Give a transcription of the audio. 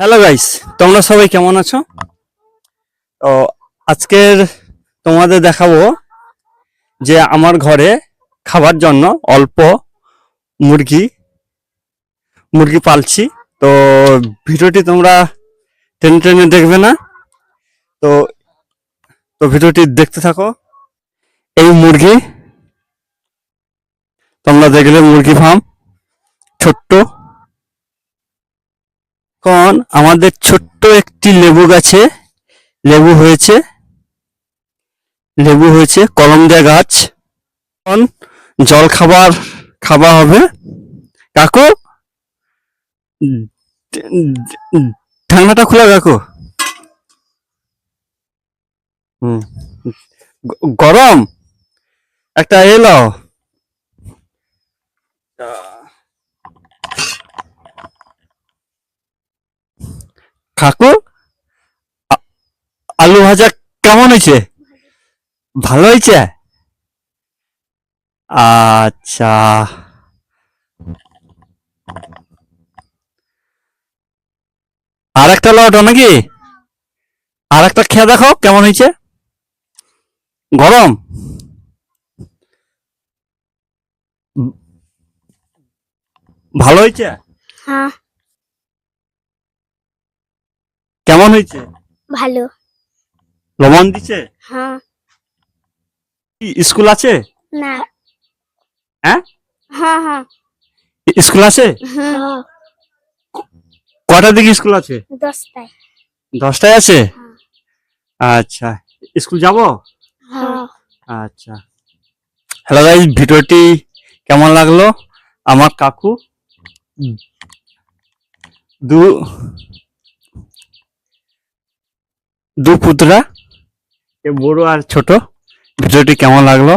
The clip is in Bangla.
হ্যালো গাইস তোমরা সবাই কেমন আছো? তো আজকের তোমাদের দেখাবো যে আমার ঘরে খাবার জন্য অল্প মুরগি মুরগি পালছি। তো ভিডিওটি তোমরা টেনে টেনে দেখবে না। তো তো ভিডিওটি দেখতে থাকো। এই মুরগি, তোমরা দেখলে মুরগি ফার্ম ছোট্ট এখন আমাদের ছোট্ট একটি লেবু গাছে লেবু হয়েছে। লেবু হয়েছে কলম দেয়া গাছ। এখন জল খাবার খাওয়া হবে। কাকু, ঢাকনাটা খোলা কাকু। হুম গরম। একটা এলো কাকু আলু ভাজা কেমন হয়েছে? ভালো হয়েছে? আচ্ছা। আর একটা লট নাকি? আর একটা খেয়ে দেখো কেমন হয়েছে। গরম? ভালো হয়েছে? হ্যাঁ। কেমন হয়েছে? ভালো। লবণ দিছে? হ্যাঁ। কি স্কুল আছে? না। হ্যাঁ? হ্যাঁ হ্যাঁ। স্কুল আছে? হ্যাঁ। কটার দিকে স্কুল আছে? দশটায়। দশটায় আছে। আচ্ছা। স্কুল যাব? আচ্ছা। হ্যালো গাইজ ভিডিওটি কেমন লাগল? আমার কাকু দু দু পুতরা বড় আর ছোট। ভিডিওটি কেমন লাগল?